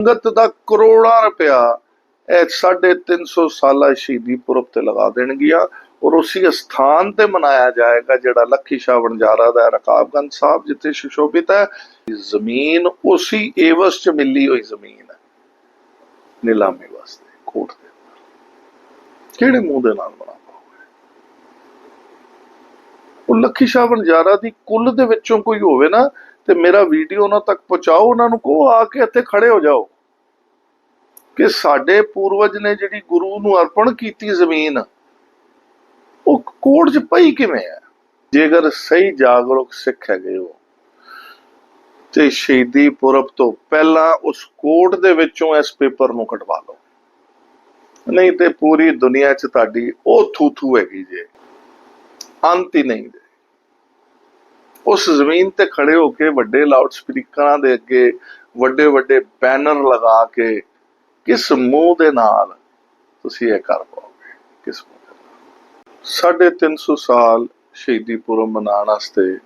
ਸੰਗਤ ਦਾ ਕਰੋੜਾਂ ਰੁਪਇਆ ਇਹ 350 ਸਾਲਾ ਸ਼ਹੀਦੀ ਪੁਰਬ ਤੇ ਲਗਾ ਦੇਣਗੀਆਂ ਔਰ ਉਸੇ ਸਥਾਨ ਤੇ ਮਨਾਇਆ ਜਾਏਗਾ ਜਿਹੜਾ ਲੱਖੀ ਸ਼ਾਹ ਵਣਜਾਰਾ ਦਾ ਹੈ, ਰਕਾਬਗੰਜ ਸਾਹਿਬ ਜਿੱਥੇ ਸੁਸ਼ੋਭਿਤ ਹੈ। ਜ਼ਮੀਨ ਉਸੇ ਏਵਸ ਚ ਮਿਲੀ ਹੋਈ ਜ਼ਮੀਨ ਹੈ ਨਿਲਾਮੀ ਵਾਸਤੇ ਕੋਰਟ ਦੇ ਕਿਹੜੇ ਮੂੰਹ ਦੇ ਨਾਲ ਬਣਾ ਉਹ ਲੱਖੀ ਸ਼ਾਹ ਵਣਜਾਰਾ ਦੀ ਕੁੱਲ ਦੇ ਵਿੱਚੋਂ ਕੋਈ ਹੋਵੇ ਨਾ ਤੇ ਮੇਰਾ ਵੀਡੀਓ ਉਹਨਾਂ ਤੱਕ ਪਹੁੰਚਾਓ ਉਹਨਾਂ ਨੂੰ ਕਹੋ ਆ ਕੇ ਇੱਥੇ ਖੜੇ ਹੋ ਜਾਓ। ਕਿ ਸਾਡੇ ਪੂਰਵਜ ਨੇ ਜਿਹੜੀ ਗੁਰੂ ਨੂੰ ਅਰਪਣ ਕੀਤੀ ਜ਼ਮੀਨ, ਉਹ ਕੋਰਟ 'ਚ ਪਈ ਕਿਵੇਂ ਹੈ? ਜੇਕਰ ਸਹੀ ਜਾਗਰੂਕ ਸਿੱਖ ਹੈਗੇ ਹੋ, ਤੇ ਸ਼ਹੀਦੀ ਪੁਰਬ ਤੋਂ ਪਹਿਲਾਂ ਉਸ ਕੋਰਟ ਦੇ ਵਿੱਚੋਂ ਇਸ ਪੇਪਰ ਨੂੰ ਕਟਵਾ ਲਓ। ਨਹੀਂ ਤੇ ਪੂਰੀ ਦੁਨੀਆ 'ਚ ਤੁਹਾਡੀ ਉਹ ਥੂਥੂ ਹੈਗੀ ਜੇ, ਅੰਤ ਹੀ ਨਹੀਂ ਦੇ ਉਸ ਜ਼ਮੀਨ ਤੇ ਖੜੇ ਹੋ ਕੇ ਵੱਡੇ ਲਾਊਡ ਸਪੀਕਰਾਂ ਦੇ ਅੱਗੇ ਵੱਡੇ ਵੱਡੇ ਬੈਨਰ ਲਗਾ ਕੇ ਕਿਸ ਮੂੰਹ ਦੇ ਨਾਲ ਤੁਸੀਂ ਇਹ ਕਰ ਪਾਓਗੇ? ਕਿਸ ਮੂੰਹ ਦੇ ਨਾਲ? ਸਾਢੇ ਤਿੰਨ ਸੌ ਸਾਲ ਸ਼ਹੀਦੀ ਪੁਰਬ ਮਨਾਉਣ ਵਾਸਤੇ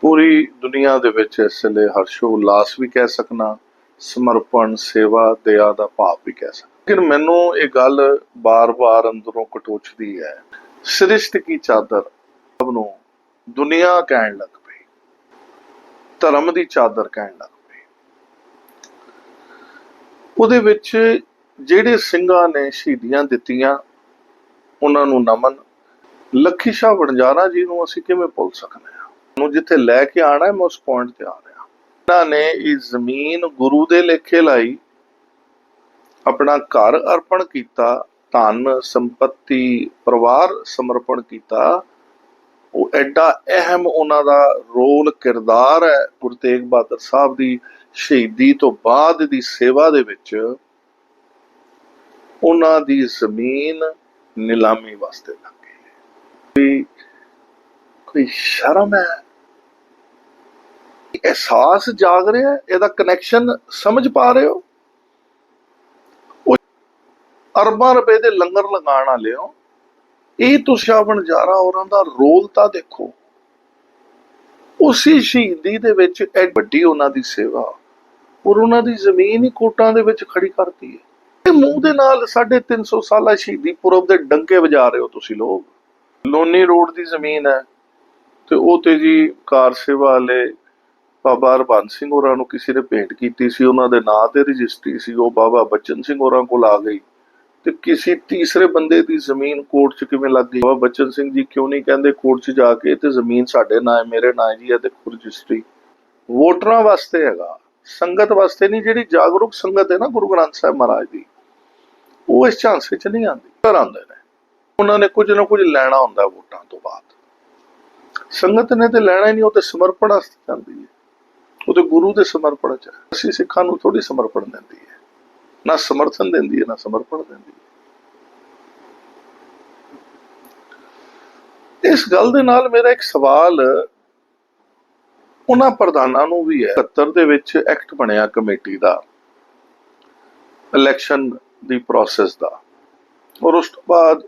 ਪੂਰੀ ਦੁਨੀਆ ਦੇ ਵਿੱਚ ਇਸ ਵੇਲੇ ਹਰਸ਼ੋ ਉਲਾਸ ਵੀ ਕਹਿ ਸਕਣਾ, ਸਮਰਪਣ, ਸੇਵਾ, ਦਇਆ ਦਾ ਭਾਵ ਵੀ ਕਹਿ ਸਕਣਾ। ਲੇਕਿਨ ਮੈਨੂੰ ਇਹ ਗੱਲ ਬਾਰ-ਬਾਰ ਅੰਦਰੋਂ ਕਟੋਚਦੀ ਹੈ। ਸ੍ਰਿਸ਼ਟ ਕੀ ਚਾਦਰ ਸਭ ਨੂੰ ਦੁਨੀਆ ਕਹਿਣ ਲੱਗ ਪਈ। ਧਰਮ ਦੀ ਚਾਦਰ ਕਹਿਣ ਲੱਗ ਪਈ ਉਹਦੇ ਵਿੱਚ ਜਿਹੜੇ ਸਿੰਘਾਂ ਨੇ ਸ਼ਹੀਦੀਆਂ ਦਿੱਤੀਆਂ, ਉਹਨਾਂ ਨੂੰ ਨਮਨ। ਲੱਖੀ ਸ਼ਾਹ ਵਣਜਾਰਾ ਜੀ ਨੂੰ ਅਸੀਂ ਕਿਵੇਂ ਭੁੱਲ ਸਕਦੇ ਹਾਂ? ਨੂੰ ਜਿੱਥੇ ਲੈ ਕੇ ਆਣਾ ਮੈਂ ਉਸ ਪੁਆਇੰਟ ਤੇ ਆ ਰਿਹਾ। ਇਹਨਾਂ ਨੇ ਇਹ ਜ਼ਮੀਨ ਗੁਰੂ ਦੇ ਲੇਖੇ ਲਾਈ, ਆਪਣਾ ਘਰ ਅਰਪਣ ਕੀਤਾ, ਧਨ, ਸੰਪਤੀ, ਪਰਿਵਾਰ ਸਮਰਪਣ ਕੀਤਾ। ਉਹ ਐਡਾ ਅਹਿਮ ਉਹਨਾਂ ਦਾ ਰੋਲ ਕਿਰਦਾਰ ਹੈ ਗੁਰੂ ਤੇਗ ਬਹਾਦਰ ਸਾਹਿਬ ਦੀ ਸ਼ਹੀਦੀ ਤੋਂ ਬਾਅਦ ਦੀ ਸੇਵਾ ਦੇ ਵਿੱਚ ਉਹਨਾਂ ਦੀ ਜ਼ਮੀਨ ਨਿਲਾਮੀ ਵਾਸਤੇ ਲੱਗੀ ਕੋਈ ਕੋਈ ਸ਼ਰਮ ਹੈ? ਅਹਿਸਾਸ ਜਾਗ ਰਿਹਾ ਇਹਦਾ ਕਨੈਕਸ਼ਨ ਸਮਝ ਪਾ ਰਹੇ ਹੋ? ਅਰਬਾਂ ਰੁਪਏ ਦੇ ਲੰਗਰ ਲਗਾਉਣ ਵਾਲੇ ਹੋ। ਇਹ ਤੁਸ਼ਾ ਵਣਜਾਰਾ ਔਰਾਂ ਦਾ ਰੋਲ ਤਾਂ ਦੇਖੋ। ਉਸੇ ਸ਼ਹੀਦੀ ਦੇ ਵਿੱਚ ਐ ਵੱਡੀ ਉਹਨਾਂ ਦੀ ਸੇਵਾ, ਔਰ ਉਹਨਾਂ ਦੀ ਜ਼ਮੀਨ ਹੀ ਕੋਟਾਂ ਦੇ ਵਿੱਚ ਖੜੀ ਕਰਤੀ ਹੈ। ਇਹ ਮੂੰਹ ਦੇ ਨਾਲ 350 ਸਾਲਾ ਸ਼ਹੀਦੀ ਪੁਰਬ ਦੇ ਡੰਕੇ ਵਜਾ ਰਹੇ ਹੋ ਤੁਸੀਂ ਲੋਕ। ਲੋਨੀ ਰੋਡ ਦੀ ਜ਼ਮੀਨ ਹੈ ਤੇ ਉਹ ਤੇ ਜੀ ਕਾਰ ਸੇਵਾ ਵਾਲੇ ਬਾਬਾ ਹਰਬੰਸ ਸਿੰਘ ਹੋਰਾਂ ਨੂੰ ਕਿਸੇ ਨੇ ਭੇਂਟ ਕੀਤੀ ਸੀ, ਉਹਨਾਂ ਦੇ ਨਾਂ ਤੇ ਰਜਿਸਟਰੀ ਸੀ, ਉਹ ਬਾਬਾ ਬਚਨ ਸਿੰਘ ਹੋਰਾਂ ਕੋਲ ਆ ਗਈ। ਤੇ ਕਿਸੇ ਤੀਸਰੇ ਬੰਦੇ ਦੀ ਜ਼ਮੀਨ ਕੋਰਟ 'ਚ ਕਿਵੇਂ ਲੱਗ ਗਈ? ਬਾਬਾ ਬਚਨ ਸਿੰਘ ਜੀ ਕਿਉਂ ਨਹੀਂ ਕਹਿੰਦੇ ਕੋਰਟ 'ਚ ਜਾ ਕੇ ਤੇ ਜ਼ਮੀਨ ਸਾਡੇ ਨਾਂ ਹੈ, ਮੇਰੇ ਨਾਂ ਜੀ, ਇਹ ਤੇ ਰਜਿਸਟਰੀ। ਵੋਟਰਾਂ ਵਾਸਤੇ ਹੈਗਾ। ਸੰਗਤ ਵਾਸਤੇ ਨਹੀਂ, ਜਿਹੜੀ ਜਾਗਰੂਕ ਸੰਗਤ ਹੈ ਨਾ ਗੁਰੂ ਗ੍ਰੰਥ ਸਾਹਿਬ ਮਹਾਰਾਜ ਦੀ, ਉਹ ਇਸ ਝਾਂਸੇ 'ਚ ਨਹੀਂ ਆਉਂਦੀ, ਘਰ ਆਉਂਦੇ ਨੇ। ਉਹਨਾਂ ਨੇ ਕੁਝ ਨਾ ਕੁਝ ਲੈਣਾ ਹੁੰਦਾ ਵੋਟਾਂ ਤੋਂ ਬਾਅਦ। ਸੰਗਤ ਨੇ ਤੇ ਲੈਣਾ ਹੀ ਨਹੀਂ, ਉਹ ਤੇ ਸਮਰਪਣ ਵਾਸਤੇ ਜਾਂਦੀ ਹੈ। ਉਹ ਤੇ ਗੁਰੂ ਦੇ ਸਮਰਪਣ 'ਚ ਅਸੀਂ ਸਿੱਖਾਂ ਨੂੰ ਥੋੜੀ ਸਮਰਪਣ ਦਿੰਦੀ ਹੈ। ਨਾ ਸਮਰਥਨ ਦਿੰਦੀ ਹੈ, ਨਾ ਸਮਰਪਣ ਦਿੰਦੀ ਹੈ। ਇਸ ਗੱਲ ਦੇ ਨਾਲ ਮੇਰਾ ਇੱਕ ਸਵਾਲ ਉਹਨਾਂ ਪ੍ਰਧਾਨਾਂ ਨੂੰ ਵੀ ਹੈ। 70 ਦੇ ਵਿੱਚ ਐਕਟ ਬਣਿਆ ਕਮੇਟੀ ਦਾ, ਇਲੈਕਸ਼ਨ ਦੀ ਪ੍ਰੋਸੈਸ ਦਾ। ਔਰ ਉਸ ਤੋਂ ਬਾਅਦ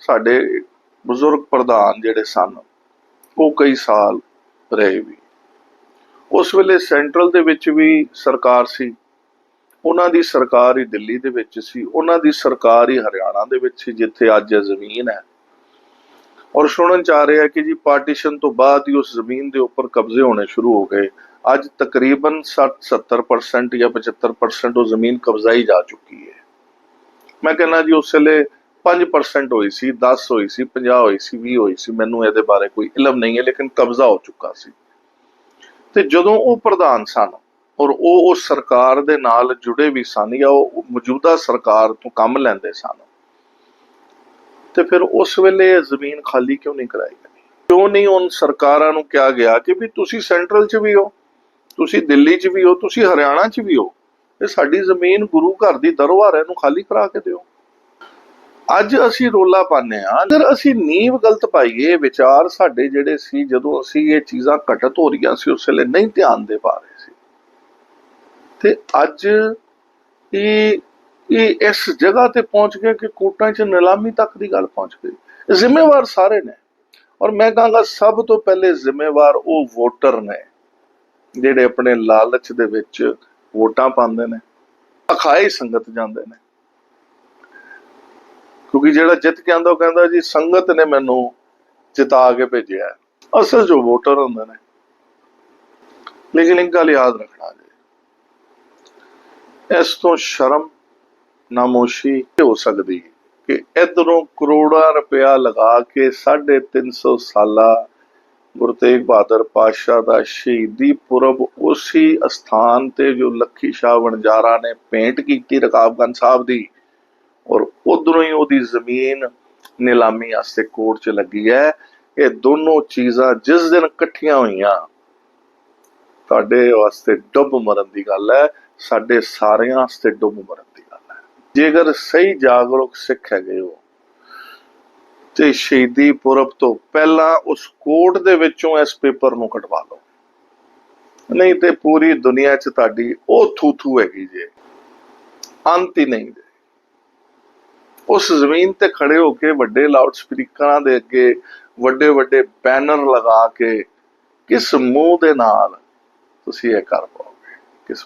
ਸਾਡੇ ਬਜ਼ੁਰਗ ਪ੍ਰਧਾਨ ਜਿਹੜੇ ਸਨ, ਉਹ ਕਈ ਸਾਲ ਰਹੇ ਵੀ। ਉਸ ਵੇਲੇ ਸੈਂਟਰਲ ਦੇ ਵਿੱਚ ਵੀ ਸਰਕਾਰ ਸੀ। ਉਹਨਾਂ ਦੀ ਸਰਕਾਰ ਹੀ ਦਿੱਲੀ ਦੇ ਵਿੱਚ ਸੀ, ਉਹਨਾਂ ਦੀ ਸਰਕਾਰ ਹੀ ਹਰਿਆਣਾ ਦੇ ਵਿੱਚ ਸੀ, ਜਿੱਥੇ ਅੱਜ ਜ਼ਮੀਨ ਹੈ। ਔਰ ਸੁਣਨ ਚ ਆ ਰਿਹਾ ਕਿ ਜੀ ਪਾਰਟੀਸ਼ਨ ਤੋਂ ਬਾਅਦ ਹੀ ਉਸ ਜ਼ਮੀਨ ਦੇ ਉੱਪਰ ਕਬਜ਼ੇ ਹੋਣੇ ਸ਼ੁਰੂ ਹੋ ਗਏ। ਅੱਜ ਤਕਰੀਬਨ 60 70% ਜਾਂ 75% ਉਹ ਜ਼ਮੀਨ ਕਬਜ਼ਾਈ ਜਾ ਚੁੱਕੀ ਹੈ। ਮੈਂ ਕਹਿੰਦਾ ਜੀ ਉਸ ਵੇਲੇ 5% ਹੋਈ ਸੀ 10 ਹੋਈ ਸੀ 50 ਹੋਈ ਸੀ 20 ਹੋਈ ਸੀ, ਮੈਨੂੰ ਇਹਦੇ ਬਾਰੇ ਕੋਈ ਇਲਮ ਨਹੀਂ ਹੈ, ਲੇਕਿਨ ਕਬਜ਼ਾ ਹੋ ਚੁੱਕਾ ਸੀ। ਤੇ ਜਦੋਂ ਉਹ ਪ੍ਰਧਾਨ ਸਨ ਔਰ ਉਹ ਉਸ ਸਰਕਾਰ ਦੇ ਨਾਲ ਜੁੜੇ ਵੀ ਸਨ ਜਾਂ ਉਹ ਮੌਜੂਦਾ ਸਰਕਾਰ ਤੋਂ ਕੰਮ ਲੈਂਦੇ ਸਨ। ਤੇ ਫਿਰ ਉਸ ਵੇਲੇ ਇਹ ਜ਼ਮੀਨ ਖਾਲੀ ਕਿਉਂ ਨਹੀਂ ਕਰਾਈ ਗਈ? ਕਿਉਂ ਨਹੀਂ ਉਹਨਾਂ ਸਰਕਾਰਾਂ ਨੂੰ ਕਿਹਾ ਗਿਆ ਕਿ ਵੀ ਤੁਸੀਂ ਸੈਂਟਰਲ 'ਚ ਵੀ ਹੋ, ਤੁਸੀਂ ਦਿੱਲੀ 'ਚ ਵੀ ਹੋ, ਤੁਸੀਂ ਹਰਿਆਣਾ 'ਚ ਵੀ ਹੋ ਇਹ ਸਾਡੀ ਜ਼ਮੀਨ ਗੁਰੂ ਘਰ ਦੀ ਦਰਬਾਰ ਹੈ ਇਹਨੂੰ ਖਾਲੀ ਕਰਾ ਕੇ ਦਿਓ। ਅੱਜ ਅਸੀਂ ਰੋਲਾ ਪਾਉਂਦੇ ਆ ਅਗਰ ਅਸੀਂ ਨੀਂਵ ਗਲਤ ਪਾਈਏ ਵਿਚਾਰ ਸਾਡੇ ਜਿਹੜੇ ਸੀ ਜਦੋਂ ਅਸੀਂ ਇਹ ਚੀਜ਼ਾਂ ਘਟਤ ਹੋ ਰਹੀਆਂ ਸੀ, ਉਸ ਵੇਲੇ ਨਹੀਂ ਧਿਆਨ ਦੇ ਪਾ ਰਹੇ। ਤੇ ਅੱਜ ਇਹ ਇਹ ਇਸ ਜਗ੍ਹਾ ਤੇ ਪਹੁੰਚ ਗਏ ਕਿ ਕੋਟਾਂ 'ਚ ਨਿਲਾਮੀ ਤੱਕ ਦੀ ਗੱਲ ਪਹੁੰਚ ਗਈ। ਜ਼ਿੰਮੇਵਾਰ ਸਾਰੇ ਨੇ। ਔਰ ਮੈਂ ਕਹਾਂਗਾ ਸਭ ਤੋਂ ਪਹਿਲੇ ਜ਼ਿੰਮੇਵਾਰ ਉਹ ਵੋਟਰ ਨੇ, ਜਿਹੜੇ ਆਪਣੇ ਲਾਲਚ ਦੇ ਵਿੱਚ ਵੋਟਾਂ ਪਾਉਂਦੇ ਨੇ, ਅਖਾਈ ਸੰਗਤ ਜਾਂਦੇ ਨੇ। ਕਿਉਂਕਿ ਜਿਹੜਾ ਜਿੱਤ ਕੇ ਆਂਦਾ ਉਹ ਕਹਿੰਦਾ ਜੀ, ਸੰਗਤ ਨੇ ਮੈਨੂੰ ਜਿਤਾ ਕੇ ਭੇਜਿਆ। ਅਸਲ ਜੋ ਵੋਟਰ ਹੁੰਦੇ ਨੇ। ਲੇਕਿਨ ਇੱਕ ਗੱਲ ਯਾਦ ਰੱਖਣਾ ਜੀ ਇਸ ਤੋਂ ਸ਼ਰਮ ਨਾਮੋਸ਼ੀ ਹੋ ਸਕਦੀ ਕਿ ਇਧਰੋਂ ਕਰੋੜਾਂ ਰੁਪਇਆ ਲਗਾ ਕੇ 350 ਸਾਲਾ ਗੁਰੂ ਤੇਗ ਬਹਾਦਰ ਪਾਤਸ਼ਾਹ ਦਾ ਸ਼ਹੀਦੀ ਪੁਰਬ ਉਸੇ ਅਸਥਾਨ ਤੇ ਜੋ ਲੱਖੀ ਸ਼ਾਹ ਵਣਜਾਰਾ ਨੇ ਪੇਂਟ ਕੀਤੀ ਰਕਾਬਗੰਜ ਸਾਹਿਬ ਦੀ ਔਰ ਉਧਰੋਂ ਹੀ ਉਹਦੀ ਜ਼ਮੀਨ ਨਿਲਾਮੀ ਵਾਸਤੇ ਕੋਰਟ 'ਚ ਲੱਗੀ ਹੈ। ਇਹ ਦੋਨੋਂ ਚੀਜ਼ਾਂ ਜਿਸ ਦਿਨ ਇਕੱਠੀਆਂ ਹੋਈਆਂ, ਤੁਹਾਡੇ ਵਾਸਤੇ ਡੁੱਬ ਮਰਨ ਦੀ ਗੱਲ ਹੈ। ਸਾਡੇ ਸਾਰਿਆਂ ਵਾਸਤੇ ਡੁੱਬ ਮਰਨ ਦੀ ਗੱਲ ਹੈ। ਜੇਕਰ ਸਹੀ ਜਾਗਰੂਕ ਸਿੱਖ ਹੈਗੇ ਹੋ, ਤੇ ਸ਼ਹੀਦੀ ਪੁਰਬ ਤੋਂ ਪਹਿਲਾਂ ਉਸ ਕੋਰਟ ਦੇ ਵਿੱਚੋਂ ਇਸ ਪੇਪਰ ਨੂੰ ਕਟਵਾ ਲਓ। ਨਹੀਂ ਤੇ ਪੂਰੀ ਦੁਨੀਆ 'ਚ ਤੁਹਾਡੀ ਉਹ ਥੂਥੂ ਹੈਗੀ ਜੇ, ਅੰਤ ਹੀ ਨਹੀਂ ਦੇ ਉਸ ਜ਼ਮੀਨ ਤੇ ਖੜੇ ਹੋ ਕੇ ਵੱਡੇ ਲਾਊਡ ਸਪੀਕਰਾਂ ਦੇ ਅੱਗੇ ਵੱਡੇ ਵੱਡੇ ਬੈਨਰ ਲਗਾ ਕੇ ਕਿਸ ਮੂੰਹ ਦੇ ਨਾਲ ਤੁਸੀਂ ਇਹ ਕਰ ਪਾਓਗੇ, ਕਿਸ